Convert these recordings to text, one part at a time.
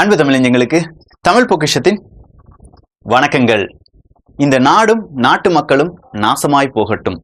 அன்பு தமிழஞ்சங்களுக்கு தமிழ் பொக்கிஷத்தின் வணக்கங்கள். இந்த நாடும் நாட்டு மக்களும் நாசமாய் போகட்டும்.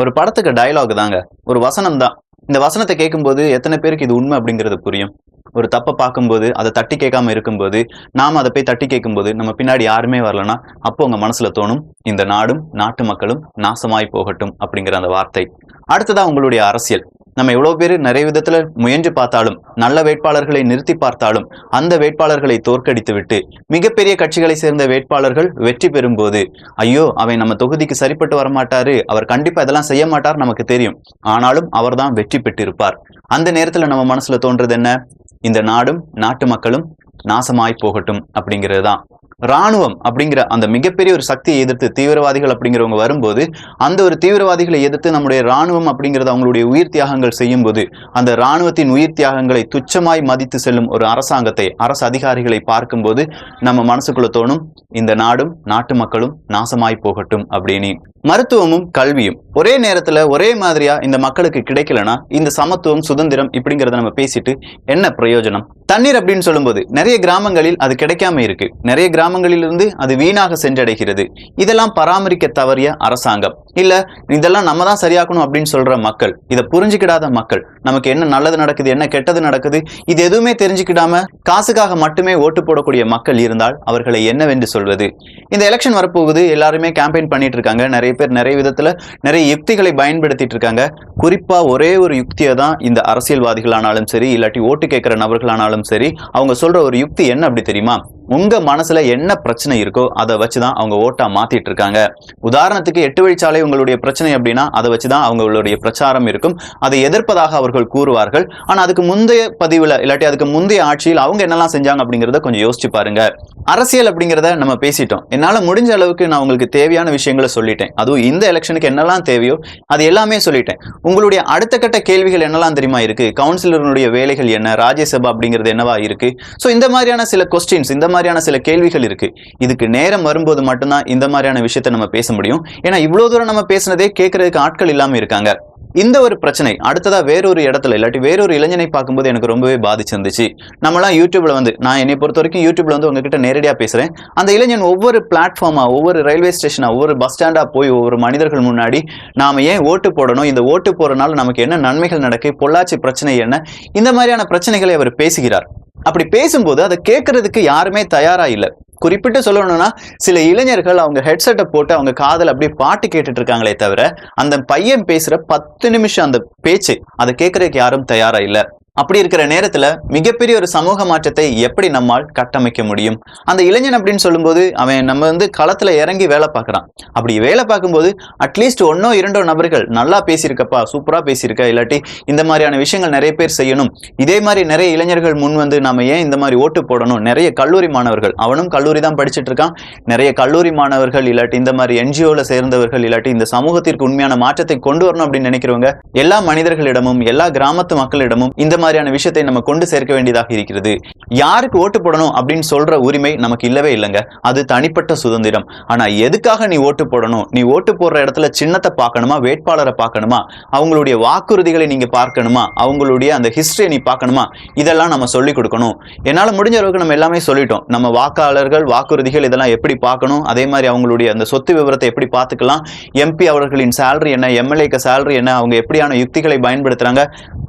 ஒரு படத்துக்கு டயலாக் தாங்க. ஒரு வசனம் தான். இந்த வசனத்தை கேட்கும்போது எத்தனை பேருக்கு இது உண்மை அப்படிங்கிறது புரியும். ஒரு தப்பை பார்க்கும்போது அதை தட்டி கேட்காம இருக்கும்போது நாம அதை போய் தட்டி கேட்கும்போது நம்ம பின்னாடி யாருமே வரலனா அப்போ உங்க மனசுல தோணும் இந்த நாடும் நாட்டு மக்களும் நாசமாய் போகட்டும் அப்படிங்கிற அந்த வார்த்தை. அடுத்ததா உங்களுடைய அரசியல். நம்ம எவ்வளவு பேர் நிறைய விதத்துல முயன்று பார்த்தாலும் நல்ல வேட்பாளர்களை நிறுத்தி பார்த்தாலும் அந்த வேட்பாளர்களை தோற்கடித்து விட்டு மிகப்பெரிய கட்சிகளை சேர்ந்த வேட்பாளர்கள் வெற்றி பெறும்போது ஐயோ அவன் நம்ம தொகுதிக்கு சரிப்பட்டு வரமாட்டாரு அவர் கண்டிப்பா இதெல்லாம் செய்ய மாட்டார் நமக்கு தெரியும். ஆனாலும் அவர்தான் வெற்றி பெற்றிருப்பார். அந்த நேரத்துல நம்ம மனசுல தோன்றது என்ன? இந்த நாடும் நாட்டு மக்களும் நாசமாய் போகட்டும் அப்படிங்கிறது தான். ராணுவம் அப்படிங்கிற அந்த மிகப்பெரிய ஒரு சக்தியை எதிர்த்து தீவிரவாதிகள் அப்படிங்கிறவங்க வரும்போது அந்த ஒரு தீவிரவாதிகளை எதிர்த்து நம்முடைய ராணுவம் அப்படிங்கிறது அவங்களுடைய உயிர் தியாகங்கள் செய்யும் போது அந்த ராணுவத்தின் உயிர் தியாகங்களை துச்சமாய் மதித்து செல்லும் ஒரு அரசாங்கத்தை அரசு அதிகாரிகளை பார்க்கும்போது நம்ம மனசுக்குள்ள தோணும் இந்த நாடும் நாட்டு மக்களும் நாசமாய் போகட்டும் அப்படின்னு. மருத்துவமும் கல்வியும். ஒரே நேரத்துல ஒரே மாதிரியா இந்த மக்களுக்கு கிடைக்கலனா இந்த சமத்துவம் சுதந்திரம் இப்படிங்கிறத நம்ம பேசிட்டு என்ன பிரயோஜனம்? தண்ணீர் அப்படின்னு சொல்லும்போது நிறைய கிராமங்களில் அது கிடைக்காம இருக்கு. நிறைய கிராமங்களிலிருந்து அது வீணாக சென்றடைகிறது. இதெல்லாம் பராமரிக்க தவறிய அரசாங்கம். இல்ல இதெல்லாம் நம்ம தான் சரியாக்கணும் அப்படின்னு சொல்ற மக்கள் இதை புரிஞ்சுக்கிடாத மக்கள் நமக்கு என்ன நல்லது நடக்குது என்ன கெட்டது நடக்குது இது எதுவுமே தெரிஞ்சுக்கிடாம காசுக்காக மட்டுமே ஓட்டு போடக்கூடிய மக்கள் இருந்தால் அவர்களை என்னவென்று சொல்வது? இந்த எலெக்ஷன் வரப்போகுது எல்லாருமே கேம்பெயின் பண்ணிட்டு இருக்காங்க நிறைய பேர் நிறைய விதத்துல நிறைய யுக்திகளை பயன்படுத்திட்டு இருக்காங்க குறிப்பா ஒரே ஒரு யுக்தியை தான் இந்த அரசியல்வாதிகளானாலும் சரி இல்லாட்டி ஓட்டு கேட்கிற நபர்களானாலும் சரி அவங்க சொல்ற ஒரு யுக்தி என்ன அப்படி தெரியுமா? உங்க மனசுல என்ன பிரச்சனை இருக்கோ அதை வச்சுதான் அவங்க ஓட்டா மாத்திட்டு இருக்காங்க. உதாரணத்துக்கு எட்டு வழிச்சாலை உங்களுடைய பிரச்சனை அப்படின்னா அதை வச்சுதான் அவங்களுடைய பிரச்சாரம் இருக்கும். அதை எதிர்ப்பதாக அவர்கள் கூறுவார்கள். ஆனா அதுக்கு முந்தைய பதிவுல இல்லாட்டி அதுக்கு முந்தைய ஆட்சியில் அவங்க என்னெல்லாம் செஞ்சாங்க அப்படிங்கறத கொஞ்சம் யோசிச்சு பாருங்க. அரசியல் அப்படிங்கிறத நம்ம பேசிட்டோம். என்னால முடிஞ்ச அளவுக்கு நான் உங்களுக்கு தேவையான விஷயங்களை சொல்லிட்டேன். அதுவும் இந்த எலெக்ஷனுக்கு என்னெல்லாம் தேவையோ அது எல்லாமே சொல்லிட்டேன். உங்களுடைய அடுத்த கட்ட கேள்விகள் என்னெல்லாம் தெரியுமா இருக்கு? கவுன்சிலருடைய வேலைகள் என்ன? ராஜ்யசபா அப்படிங்கிறது என்னவா இருக்கு? சோ இந்த மாதிரியான சில கொஸ்டின்ஸ் இந்த மாதிரியான சில கேள்விகள் இருக்கு. இதுக்கு நேரம் வரும்போது மட்டும்தான் இந்த மாதிரியான விஷயத்த நம்ம பேச முடியும். ஏன்னா இவ்வளவு தூரம் நம்ம பேசுனதே கேட்கறதுக்கு ஆட்கள் இல்லாம இருக்காங்க. இந்த ஒரு பிரச்சனை அடுத்ததா வேறொரு இடத்துல இல்லாட்டி வேறொரு இளைஞனை பார்க்கும்போது எனக்கு ரொம்பவே பாதிச்சிருந்துச்சு. நம்மளாம் யூடியூப்ல வந்து நான் என்னை பொறுத்த வரைக்கும் யூடியூப்ல வந்து உங்ககிட்ட நேரடியாக பேசுறேன். அந்த இளைஞன் ஒவ்வொரு பிளாட்ஃபார்மா ஒவ்வொரு ரயில்வே ஸ்டேஷனா ஒவ்வொரு பஸ் ஸ்டாண்டா போய் ஒவ்வொரு மனிதர்கள் முன்னாடி நாம ஏன் ஓட்டு போடணும்? இந்த ஓட்டு போறனால நமக்கு என்ன நன்மைகள் நடக்கு? பொள்ளாச்சி பிரச்சனை என்ன? இந்த மாதிரியான பிரச்சனைகளை அவர் பேசுகிறார். அப்படி பேசும்போது அதை கேட்கறதுக்கு யாருமே தயாரா இல்லை. குறிப்பிட்டு சொல்லணும்னா சில இளைஞர்கள் அவங்க ஹெட்செட்டை போட்டு அவங்க காதல் அப்படியே பாட்டு கேட்டுட்டு இருக்காங்களே தவிர அந்த பையன் பேசுற பத்து நிமிஷம் அந்த பேச்சு அதை கேட்கறதுக்கு யாரும் தயாரா இல்லை. அப்படி இருக்கிற நேரத்துல மிகப்பெரிய ஒரு சமூக மாற்றத்தை எப்படி நம்மால் கட்டமைக்க முடியும்? அந்த இளைஞன் அப்படின்னு சொல்லும்போது அவன் நம்ம வந்து களத்துல இறங்கி வேலை பார்க்கறான். அப்படி வேலை பார்க்கும்போது அட்லீஸ்ட் ஒன்னோ இரண்டோ நபர்கள் நல்லா பேசியிருக்கப்பா சூப்பரா பேசியிருக்க இல்லாட்டி இந்த மாதிரியான விஷயங்கள் நிறைய பேர் செய்யணும். இதே மாதிரி நிறைய இளைஞர்கள் முன் வந்து நாம ஏன் இந்த மாதிரி ஓட்டு போடணும்? நிறைய கல்லூரி மாணவர்கள் அவனும் கல்லூரி தான் படிச்சுட்டு இருக்கான். நிறைய கல்லூரி மாணவர்கள் இல்லாட்டி இந்த மாதிரி என்ஜிஓல சேர்ந்தவர்கள் இல்லாட்டி இந்த சமூகத்திற்கு உண்மையான மாற்றத்தை கொண்டு வரணும் அப்படின்னு நினைக்கிறவங்க எல்லா மனிதர்களிடமும் எல்லா கிராமத்து மக்களிடமும் இந்த மாதிரியான விஷயத்தை நம்ம கொண்டு சேர்க்க வேண்டியதாக இருக்கிறது. யாருக்கு ஓட்டு போடணும் அப்படின்னு சொல்ற உரிமை நமக்கு இல்லவே இல்லைங்க. அது தனிப்பட்ட சுதந்திரம். ஆனா எதுக்காக நீ ஓட்டு போடணும்? நீ ஓட்டு போடுற இடத்துல சின்னத்தை பார்க்கணுமா? வேட்பாளரை பார்க்கணுமா? அவங்களுடைய வாக்குறுதிகளை நீங்க பார்க்கணுமா? அவங்களுடைய அந்த ஹிஸ்டரியை நீ பார்க்கணுமா? இதெல்லாம் நம்ம சொல்லி கொடுக்கணும். என்னால் முடிஞ்ச அளவுக்கு நம்ம எல்லாமே சொல்லிட்டோம். நம்ம வாக்காளர்கள் வாக்குறுதிகள் இதெல்லாம் எப்படி பார்க்கணும்? அதே மாதிரி அவங்களுடைய அந்த சொத்து விவரத்தை எப்படி பார்த்துக்கலாம்? எம்பி அவர்களின் சேலரி என்ன? எம்எல்ஏக்கு சேலரி என்ன? அவங்க எப்படியான யுக்திகளை பயன்படுத்துறாங்க?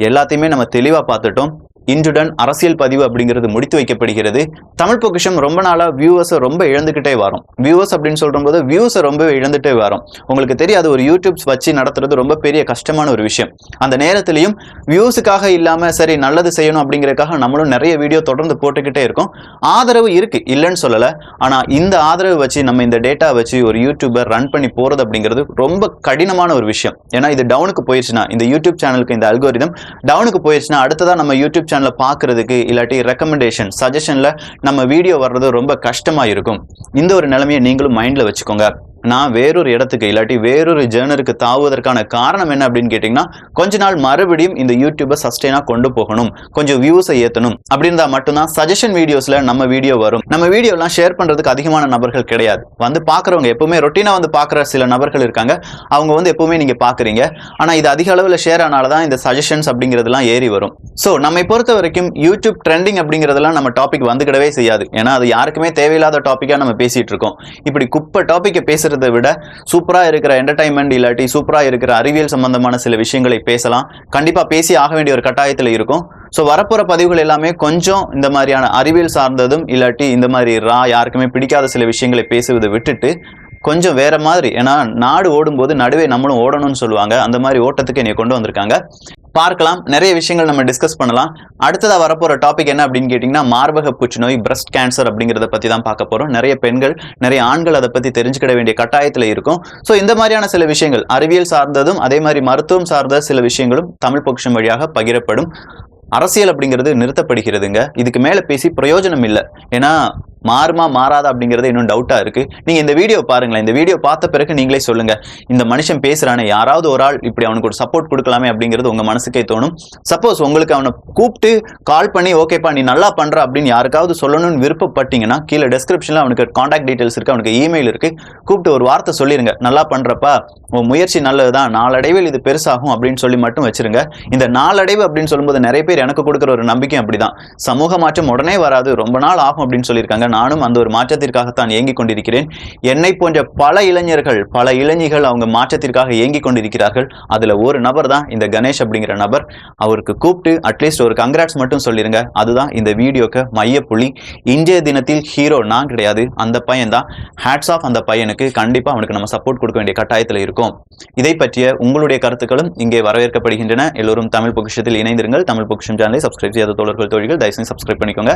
எல்லாத்தையுமே நம்ம தெளிவா பார்த்துட்டோம். இன்றுடன் அரசியல் பதிவு அப்படிங்கிறது முடித்து வைக்கப்படுகிறது. தமிழ் பொக்கிஷம் ரொம்ப நாளா வியூவர்ஸை ரொம்ப இழந்துகிட்டே வரும். வியூவர்ஸ் அப்படின்னு சொல்லும்போது வியூஸை ரொம்ப இழந்துட்டே வரும். உங்களுக்கு தெரியாது ஒரு யூடியூப்ஸ் வச்சு நடத்துறது ரொம்ப பெரிய கஷ்டமான ஒரு விஷயம். அந்த நேரத்திலையும் வியூஸுக்காக இல்லாம சரி நல்லது செய்யணும் அப்படிங்கறதுக்காக நம்மளும் நிறைய வீடியோ தொடர்ந்து போட்டுக்கிட்டே இருக்கோம். ஆதரவு இருக்கு இல்லைன்னு சொல்லல. ஆனா இந்த ஆதரவு வச்சு நம்ம இந்த டேட்டா வச்சு ஒரு யூடியூபர் ரன் பண்ணி போறது அப்படிங்கிறது ரொம்ப கடினமான ஒரு விஷயம். ஏன்னா இது டவுனுக்கு போயிடுச்சுன்னா இந்த யூடியூப் சேனலுக்கு இந்த அல்கோரிதம் டவுனுக்கு போயிடுச்சுன்னா அடுத்ததா நம்ம யூடியூப் சேனலை பார்க்கறதுக்கு இல்லாட்டி ரெக்கமெண்டேஷன் சஜஷன்ல நம்ம வீடியோ வர்றது ரொம்ப கஷ்டமா இருக்கும் இந்த ஒரு நிலைமையை நீங்களும் மைண்ட்ல வச்சுக்கோங்க. நான் வேறொரு இடத்துக்கு இல்லாட்டி வேறொரு ஜேர்னருக்கு தாவுவதற்கான காரணம் என்ன அப்படின்னு கேட்டிங்கன்னா கொஞ்ச நாள் மறுபடியும் இந்த யூடியூபை சஸ்டெயினாக கொண்டு போகணும். கொஞ்சம் வியூஸை ஏற்றணும் அப்படி இருந்தால் மட்டும்தான் சஜஷன் வீடியோஸில் நம்ம வீடியோ வரும். நம்ம வீடியோலாம் ஷேர் பண்ணுறதுக்கு அதிகமான நபர்கள் கிடையாது. வந்து பார்க்குறவங்க எப்பவுமே ரொட்டீனாக வந்து பார்க்குற சில நபர்கள் இருக்காங்க. அவங்க வந்து எப்பவுமே நீங்கள் பார்க்குறீங்க. ஆனால் இது அதிக அளவில் ஷேர் ஆனால தான் இந்த சஜஷன்ஸ் அப்படிங்கிறதுலாம் ஏறி வரும். ஸோ நம்மை பொறுத்த வரைக்கும் யூடியூப் ட்ரெண்டிங் அப்படிங்கிறதெல்லாம் நம்ம டாபிக் வந்துக்கிடவே செய்யாது. ஏன்னா அது யாருக்குமே தேவையில்லாத டாப்பிக்காக நம்ம பேசிட்டு இருக்கோம். இப்படி குப்பை டாப்பிக்கை பேசுறதை விட சூப்பராக இருக்கிற என்டர்டைன்மெண்ட் இல்லாட்டி சூப்பராக இருக்கிற அறிவியல் சம்பந்தமான சில விஷயங்களை பேசலாம். கண்டிப்பாக பேசி ஆக வேண்டிய ஒரு கட்டாயத்தில் இருக்கும். ஸோ வரப்போகிற பதிவுகள் எல்லாமே கொஞ்சம் இந்த மாதிரியான அறிவியல் சார்ந்ததும் இல்லாட்டி இந்த மாதிரி ரா யாருக்குமே பிடிக்காத சில விஷயங்களை பேசுவதை விட்டுட்டு கொஞ்சம் வேற மாதிரி ஏன்னா நாடு ஓடும்போது நடுவே நம்மளும் ஓடணும்னு சொல்லுவாங்க. அந்த மாதிரி ஓட்டத்துக்கு என்னை கொண்டு வந்திருக்காங்க. பார்க்கலாம். நிறைய விஷயங்கள் நம்ம டிஸ்கஸ் பண்ணலாம். அடுத்ததாக வரப்போகிற டாபிக் என்ன அப்படின்னு கேட்டிங்கன்னா மார்பக புற்றுநோய் பிரஸ்ட் கேன்சர் அப்படிங்கிறத பற்றி தான் பார்க்க போகிறோம் நிறைய பெண்கள் நிறைய ஆண்கள் அதை பற்றி தெரிஞ்சுக்கிட வேண்டிய கட்டாயத்தில் இருக்கும். ஸோ இந்த மாதிரியான சில விஷயங்கள் அறிவியல் சார்ந்ததும் அதே மாதிரி மருத்துவம் சார்ந்த சில விஷயங்களும் தமிழ் பக்ஷம் வழியாக பகிரப்படும். அரசியல் அப்படிங்கிறது நிறுத்தப்படுகிறதுங்க. இதுக்கு மேலே பேசி பிரயோஜனம் இல்லை. ஏன்னா மாறுமா மாறாதா அப்படிங்கிறது இன்னும் டவுட்டா இருக்கு. நீங்க இந்த வீடியோ பாருங்களேன். இந்த வீடியோ பார்த்த பிறகு நீங்களே சொல்லுங்க. இந்த மனுஷன் பேசுறானே யாராவது ஒரு ஆள் இப்படி அவனுக்கு ஒரு சப்போர்ட் கொடுக்கலாமே அப்படிங்கிறது உங்க மனசுக்கே தோணும். சப்போஸ் உங்களுக்கு அவனை கூப்பிட்டு கால் பண்ணி ஓகேப்பா நீ நல்லா பண்ற அப்படின்னு யாருக்காவது சொல்லணும்னு விருப்பப்பட்டீங்கன்னா கீழே டெஸ்கிரிப்ஷன்ல அவனுக்கு காண்டாக்ட் டீடைல்ஸ் இருக்கு அவனுக்கு இமெயில் இருக்கு. கூப்பிட்டு ஒரு வார்த்தை சொல்லிருங்க. நல்லா பண்றப்பா உன் முயற்சி நல்லதுதான். நாளடைவில் இது பெருசாகும் அப்படின்னு சொல்லி மட்டும் வச்சிருங்க. இந்த நாளடைவு அப்படின்னு சொல்லும்போது நிறைய பேர் எனக்கு கொடுக்குற ஒரு நம்பிக்கை அப்படிதான். சமூக மாற்றம் உடனே வராது. ரொம்ப நாள் ஆகும் அப்படின்னு சொல்லியிருக்காங்க. நானும் அந்த ஒரு மாற்றத்திற்காகத்தான் ஏங்கிக் கொண்டிருக்கிறேன். என்னை போன்ற பல இளைஞர்கள் பல இளைஞர்கள் அவங்க மாற்றத்திற்காக ஏங்கிக் கொண்டிருக்கிறார்கள். அதுல ஒரு நபர் தான் இந்த கணேஷ் அப்படிங்கிற நபர். அவருக்கு கூப்பிட்டு அட்லீஸ்ட் ஒரு கங்க்ராட்ஸ் மட்டும் சொல்லிருங்க. அதுதான் இந்த வீடியோக்கு மையப்புள்ளி. இன்றைய தினத்தில் ஹீரோ நான் கிடையாது. அந்த பையன் தான். ஹேட்ஸ் ஆஃப் அந்த பையனுக்கு. கண்டிப்பா அவனுக்கு நம்ம சப்போர்ட் கொடுக்க வேண்டிய கட்டாயத்தில் இருக்கும். இதை பற்றிய உங்களுடைய கருத்துக்களும் இங்கே வரவேற்கப்படுகின்றன. எல்லோரும் தமிழ் பொக்கிஷத்தில் இணைந்திருங்கள். தமிழ் பொக்கிஷம் சேனலை சப்ஸ்கிரைப் செய்யாத தோழர்கள் தோழிகள் தயவுசெய்து சப்ஸ்கிரைப் பண்ணிக்கோங்க.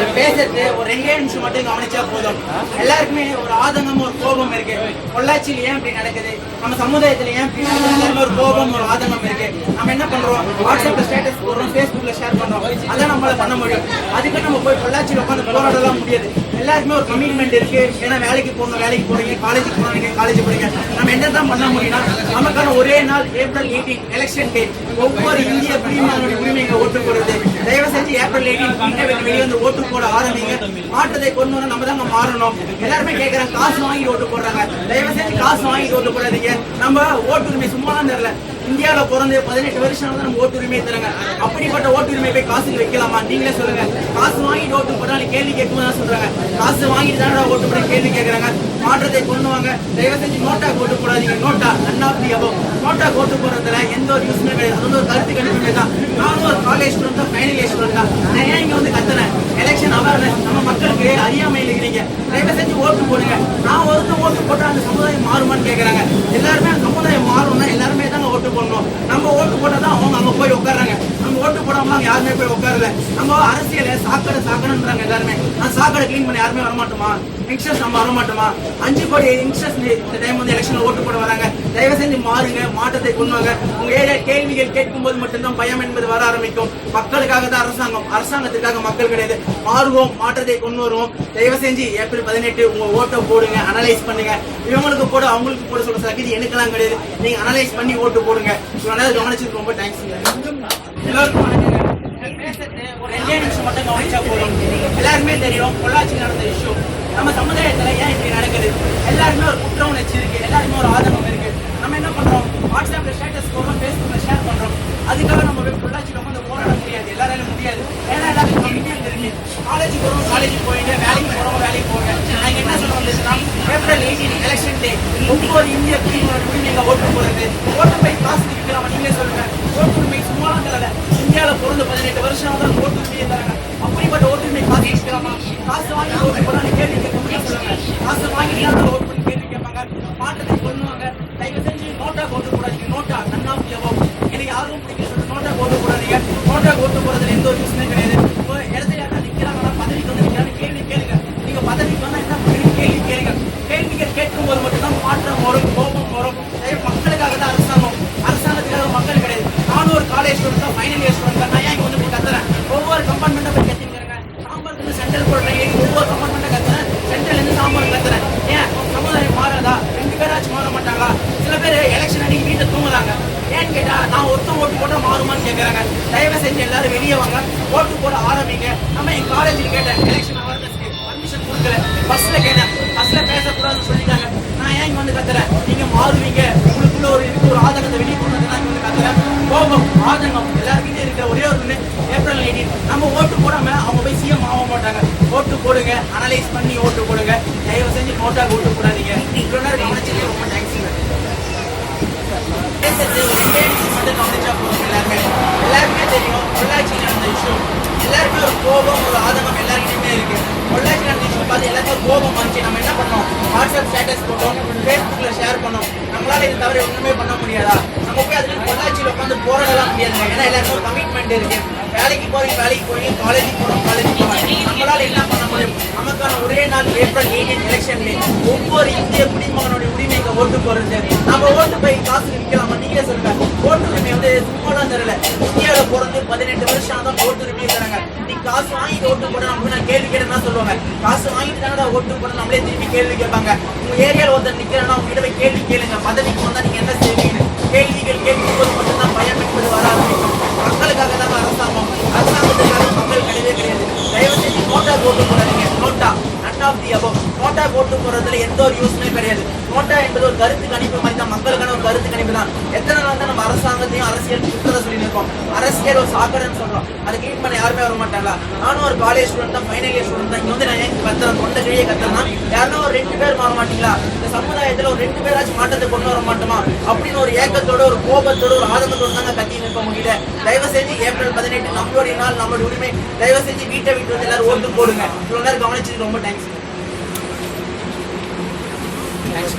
சார் பேசுறது ஒரு ரெண்டே நிமிஷம் மட்டும் கவனிச்சா போதும். எல்லாருக்குமே ஒரு ஆதங்கம் ஒரு கோபம் இருக்கு. பொள்ளாச்சியில் ஏன் இப்படி நடக்குது? நம்ம சமுதாயத்துல ஏன் இப்படி நடக்குது? எல்லாருமே ஒரு கோபம் ஒரு ஆதங்கம் இருக்கு. நம்ம என்ன பண்றோம்? வாட்ஸ்அப்ல ஸ்டேட்டஸ் போடுறோம் ஃபேஸ்புக்ல ஷேர் பண்றோம். அதான் நம்மளால பண்ண முடியும். அதுக்கு நம்ம போய் பொள்ளாச்சியில் உட்காந்து போராடலாம் முடியாது. எல்லாருக்குமே ஒரு கமிட்மெண்ட் இருக்கு. ஏன்னா வேலைக்கு போகணும் வேலைக்கு போறீங்க காலேஜுக்கு போறீங்க காலேஜ் போறீங்க. நம்ம என்ன தான் பண்ண முடியும்னா நமக்கான ஒரே நாள் ஏப்ரல் எயிட்டீன் எலெக்ஷன் டே ஒவ்வொரு இந்திய குடிமகனுடைய உரிமைங்க ஓட்டு லேடி வெளியே வந்து ஓட்டு போட ஆரம்பிங்க. மாற்றத்தை கொண்டு வர நம்ம தாங்க மாறணும். எல்லாருமே கேட்கறாங்க காசு வாங்கி ஓட்டு போடுறாங்க. தயவு செஞ்சு காசு வாங்கி ஓட்டு போடாதீங்க. நம்ம ஓட்டுரிமை சும்மா தெரியல இந்தியாவில் பிறந்து பதினெட்டு வருஷம் தான் நம்ம ஓட்டுரிமை தராங்க. அப்படிப்பட்ட ஓட்டுரிமை போய் காசு வைக்கலாமா? நீங்களே சொல்லுங்க. காசு வாங்கிட்டு ஓட்டு போட்டாலும் கேள்வி கேட்கும் தான் சொல்றாங்க. காசு வாங்கிட்டு தானே ஓட்டு போட கேள்வி கேட்கறாங்க. மாற்றத்தை கொண்டு வாங்க. தயவு செஞ்சு நோட்டா ஓட்டு போடாதீங்க. நோட்டா நன்னாப்தி அபோ நோட்டா ஓட்டு போடுறதுல எந்த ஒரு யூஸ்மே கிடையாது. அது வந்து ஒரு கருத்து கணிப்புமே தான். நானும் ஒரு காலேஜ் ஸ்டூடெண்ட் தான் ஃபைனல் இயர் ஸ்டூடெண்ட் தான். நான் ஏன் இங்க வந்து கத்துறேன்? எலெக்ஷன் அவேர்னஸ் நம்ம மக்களுக்கு அறியாமையில் இருக்கிறீங்க தயவு செஞ்சு ஓட்டு போடுங்க. நான் ஒருத்தர் ஓட்டு போட்டால் அந்த சமுதாயம் மாறுமான்னு கேட்கறாங்க எல்லாருமே அந்த சமுதாயம் மாறும்னா எல்லாருமே தாங்க ஓட்டு போடணும். நம்ம ஓட்டு போட்டா தான் அவங்க அங்கே போய் உட்கார்றாங்க. நம்ம ஓட்டு போடாம அவங்க யாருமே போய் உட்காரல. நம்ம அரசியலை சாக்கடை சாக்கடைன்றாங்க எல்லாருமே. நான் சாக்கடை க்ளீன் பண்ண யாருமே வரமாட்டோமா? யங்ஸ்டர்ஸ் நம்ம வரமாட்டோமா அஞ்சு கோடி யங்ஸ்டர்ஸ் இந்த டைம் வந்து எலெக்ஷன்ல ஓட்டு போட வராங்க. தயவு செஞ்சு மாறுங்க மாற்றத்தை கொண்டு வாங்க. உங்க ஏரியா கேள்விகள் கேட்கும்போது மட்டும்தான் பயம் என்பது வர ஆரம்பிக்கும். மக்களுக்காக தான் அரசாங்கம். அரசாங்கத்துக்காக மக்கள் கிடையாது. மாறுவோம் மாற்றத்தை கொண்டு வருவோம். தயவு செஞ்சு ஏப்ரல் பதினெட்டு உங்க ஓட்டை போடுங்க அனலைஸ் பண்ணுங்க. இவங்களுக்கு போட அவங்களுக்கு போட சொல்ற சகிதி எனக்கெல்லாம் கிடையாது. நீங்க அனலைஸ் பண்ணி ஓட்டு போடுங்க. இவ்வளவு கவனிச்சிருக்கு கவனிச்சதுக்கு ரொம்ப தேங்க்ஸ் எல்லாருக்கும் ஒரு ரெண்டே நிமிஷம் மட்டும் கவனிச்சா போதும். எல்லாருமே தெரியும் பொள்ளாச்சி நடந்த இஷ்யூ நம்ம சமுதாயத்துல ஏன் இப்படி நடக்குது? எல்லாருமே ஒரு குற்ற உணர்ச்சி இருக்கு எல்லாருமே ஒரு ஆதங்கம் இருக்கு. நம்ம என்ன பண்றோம்? வாட்ஸ்அப்ல ஸ்டேட்டஸ் போடுறோம் ஃபேஸ்புக்ல ஷேர் பண்றோம். அதுக்காக நம்ம போய் பொள்ளாச்சியில் உட்காந்து போராட முடியாது. எல்லாராலும் முடியாது. ஏன்னா எல்லாருக்கும் கம்மியாக இருக்கு காலேஜ் போறோம் காலேஜ் போயிட்டு வேலைக்கு போறோம் வேலைக்கு போங்க. நாங்க என்ன சொல்ல வந்துச்சுன்னா ஏப்ரல் எயிட்டீன் எலெக்ஷன் டே ஒவ்வொரு இந்திய குடிமகன் உரிமைங்க ஓட்டு போகிறது ஓட்டு போய் காசு விற்கலாமா நீங்களே சொல்லுங்க. ஓட்டுரிமை சும்மா தரல இந்தியாவில் பிறந்து பதினெட்டு வருஷம் தான் ஓட்டுரிமையை தராங்க அப்படிப்பட்ட ஓட்டுரிமை காசு காசு வாங்கி ஓட்டு போனா கேள்வி கேட்க முடியாது சொல்லுங்க காசு வாங்கி ஓட்டு பண்ணி கேள்வி கேட்பாங்க மாற்றத்தை கொள்ளுவாங்க தயவு செஞ்சு நோட்டா ஓட்டு போடாதீங்க நோட்டா நன்னா எவ்வளோ எனக்கு யாரும் பிடிக்க சொல்லி நோட்டா ஓட்டு போடாதீங்க நோட்டா ஓட்டு போடுறதுல எந்த ஒரு யூஸ்மே கிடையாது இப்போ இடத்துல யாரா நிக்கிறாங்கன்னா பதவிக்கு வந்து நிக்கிறாங்க கேள்வி கேளுங்க நீங்க பதவிக்கு வந்தா என்ன பண்ணுவீங்க? கேள்வி கேளுங்க கேள்விகள் கேட்கும்போது மட்டும்தான் மாற்றம் வரும் கோபம் வரும் தயவு மக்களுக்காக தான் அரசாங்கம் அரசாங்கத்துக்காக மக்கள் கிடையாது நானும் ஒரு காலேஜ் ஸ்டூடெண்ட் தான் ஃபைனல் இயர் ஸ்டூடெண்ட் தான் நான் ஏன் வந்து இப்படி கத்துறேன்? ஒவ்வொரு கம்பார்ட்மெண்ட்டை போய் கத்திங்கிறேங்க சாம்பார் சென்ட்ரல் போடுறேன் ஒவ்வொரு கம்பார்ட்மெண்ட்டை கத்துறேன். சென்ட்ரல் இருந்து சாம்பார் கத்துறேன். ஏன்? சமுதாயம் மாறதா? ரெண்டு பேராச்சும் மாற மாட்டாங்களா? சில பேர் எலெக்ஷன் அன்னைக்கு வீட்டை தூங்குறாங்க. ஏன்னு கேட்டால் நான் ஒருத்தன் ஓட்டு போட்டால் மாறுமான்னு கேட்குறாங்க தயவு செஞ்சு எல்லாரும் வெளியே வாங்க. ஓட்டு போட ஆரம்பிங்க. நம்ம என் காலேஜில் கேட்டேன் எலெக்ஷன் அவேர்னஸ்க்கு பர்மிஷன் கொடுக்கல. பஸ்ஸில் கேட்டேன். பஸ்ஸில் பேசக்கூடாதுன்னு சொல்லிட்டாங்க. நான் ஏன் இங்கே வந்து கத்துறேன்? நீங்கள் மாறுவீங்க. ஆதங்கம் எல்லாருக்கிட்டே இருக்கிற ஒரே ஒரு ஒண்ணு ஏப்ரல் நைன்டீன் நம்ம ஓட்டு போடாம அவங்க போய் சிஎம் ஆக மாட்டாங்க. ஓட்டு போடுங்க அனலைஸ் பண்ணி ஓட்டு போடுங்க. தயவு செஞ்சு நோட்டாக ஓட்டு போடாதீங்க. இவ்வளோ நேரம் கவனிச்சதுக்கு ரொம்ப தேங்க்ஸுங்க ஏன்னா எல்லாருக்கும் ஒரு கமிட்மெண்ட் இருக்கு. வேலைக்கு போறீங்க வேலைக்கு போறீங்க காலேஜுக்கு போறோம் காலேஜுக்கு போறோம் நம்மளால என்ன பண்ண முடியும். நமக்கான ஒரே நாள் ஏப்ரல் எயிட்டீன் எலெக்ஷன் டே ஒவ்வொரு இந்திய குடிமகனுடைய உரிமைக்கு ஓட்டு போறது நம்ம ஓட்டு போய் காசு விற்கலாமா? நீங்களே சொல்லுங்க. ஓட்டு உரிமை வந்து சும்மாலாம் தரல. இந்தியாவில பிறந்து பதினெட்டு வருஷம் தான் ஓட்டு உரிமை தராங்க. நீ காசு வாங்கிட்டு ஓட்டு போட நமக்கு நான் கேள்வி கேட்டேன்னா சொல்லுவாங்க. காசு வாங்கிட்டு தானடா ஓட்டு போட நம்மளே திருப்பி கேள்வி கேட்பாங்க. உங்க ஏரியால ஒருத்தர் நிக்கிறேன்னா உங்க கிட்ட போய் கேள்வி கேளுங்க. பதவிக்கு வந்தா நீங்க என்ன செய்வீங்க கேள்விகள் கேட்கும் போது மட்டும்தான் பயம் என்பது வர ஆரம்பிக்கும் மக்களுக்காக தான் அரசாங்கம் அரசாங்கத்துக்காக மக்கள் கிடையவே கிடையாது தயவு செஞ்சு நோட்டா ஓட்டு போடாதீங்க NOTA none of the above NOTA ஓட்டு போடுறதுல எந்த ஒரு யூஸ்மே கிடையாது நோட்டா என்பது ஒரு கருத்து கணிப்பு மாதிரி தான். மக்களுக்கான ஒரு கருத்து கணிப்பு தான். எத்தனை நாள் தான் நம்ம அரசாங்கத்தையும் அரசியல் குற்றத்தை சொல்லி இருக்கோம் அரசியல் ஒரு சாக்கடைன்னு சொல்றோம். அதை கிளீன் பண்ண யாருமே வர மாட்டாங்களா? நானும் ஒரு காலேஜ் ஸ்டூடெண்ட் தான் ஃபைனல் இயர் ஸ்டூடெண்ட் தான். இங்க வந்து நான் ஏன் கத்துறேன் தொண்டை கிழிய கத்துறேன்னா யாருன்னா ஒரு ரெண்டு பேர் மாற மாட்டீங்களா? இந்த சமுதாயத்துல ஒரு ரெண்டு பேராச்சும் மாற்றத்தை கொண்டு வர மாட்டோமா? அப்படின்னு ஒரு ஏக்கத்தோட ஒரு கோபத்தோட ஒரு ஆதங்கத்தோட தாங்க கத்தி நிற்க முடியல தயவு செஞ்சு ஏப்ரல் பதினெட்டு நம்மளுடைய நாள் நம்மளுடைய உரிமை. தயவு செஞ்சு வீட்டை விட்டு வந்து எல்லாரும் ஓட்டு போடுங்க. இவ்வளவு நேரம் கவனிச்சது ரொம்ப தேங்க்ஸ் தேங்க்ஸ்